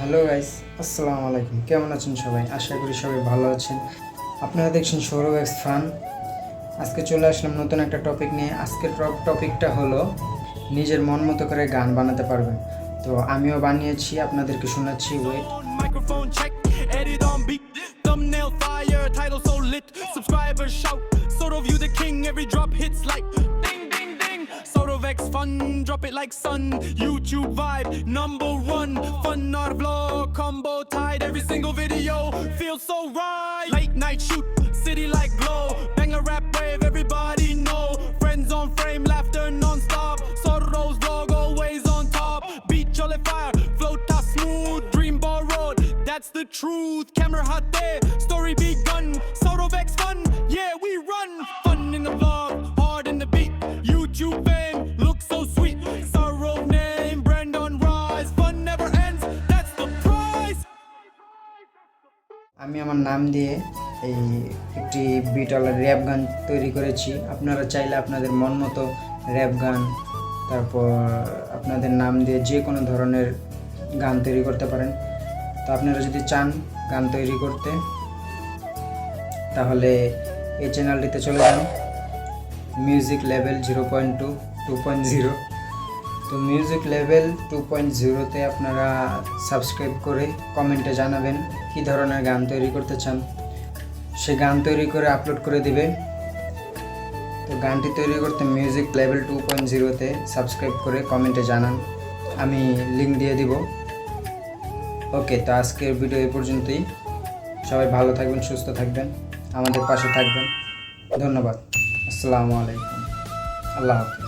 Hello guys আসসালামু আলাইকুম কেমন আছেন সবাই? আশা করি সবাই ভালো আছেন। আপনারা দেখছেন সৌরভ এক্স ফান আজকে চলে আসলাম নতুন একটা টপিক নিয়ে। আজকের টপিকটা হলো নিজের মন মতো করে গান বানাতে পারবেন। তো আমিও বানিয়েছি, আপনাদেরকে শোনাচ্ছি। Wait sort of X fun, drop it like sun, YouTube vibe, number one, fun not vlog, combo tied, every single video feels so right, late night shoot, city like glow, bang a rap wave, everybody know, friends on frame, laughter non-stop, Sorrows vlog always on top, beat jolly fire, float top smooth, dream ball road, that's the truth, camera hot there, story begun, sort of X fun, আমি আমার নাম দিয়ে এই একটি বিটওয়ালা rap গান তৈরি করেছি। আপনারা চাইলে আপনাদের মন মতো র্যাপ গান, তারপর আপনাদের নাম দিয়ে যে কোনো ধরনের গান তৈরি করতে পারেন। তো আপনারা যদি চান গান তৈরি করতে, তাহলে এই চ্যানেলটিতে চলে যান। Music level zero point two two point zero তো মিউজিক লেভেল টু পয়েন্ট জিরোতে আপনারা সাবস্ক্রাইব করে কমেন্টে জানাবেন কী ধরনের গান তৈরি করতে চান। সে গান তৈরি করে আপলোড করে দিবে। তো গানটি তৈরি করতে মিউজিক লেভেল টু পয়েন্ট জিরোতে সাবস্ক্রাইব করে কমেন্টে জানান। আমি লিঙ্ক দিয়ে দিব। ওকে তো আজকের ভিডিও এই পর্যন্তই। সবাই ভালো থাকবেন, সুস্থ থাকবেন, আমাদের পাশে থাকবেন। ধন্যবাদ। আসসালামু আলাইকুম। আল্লাহ হাফিজ।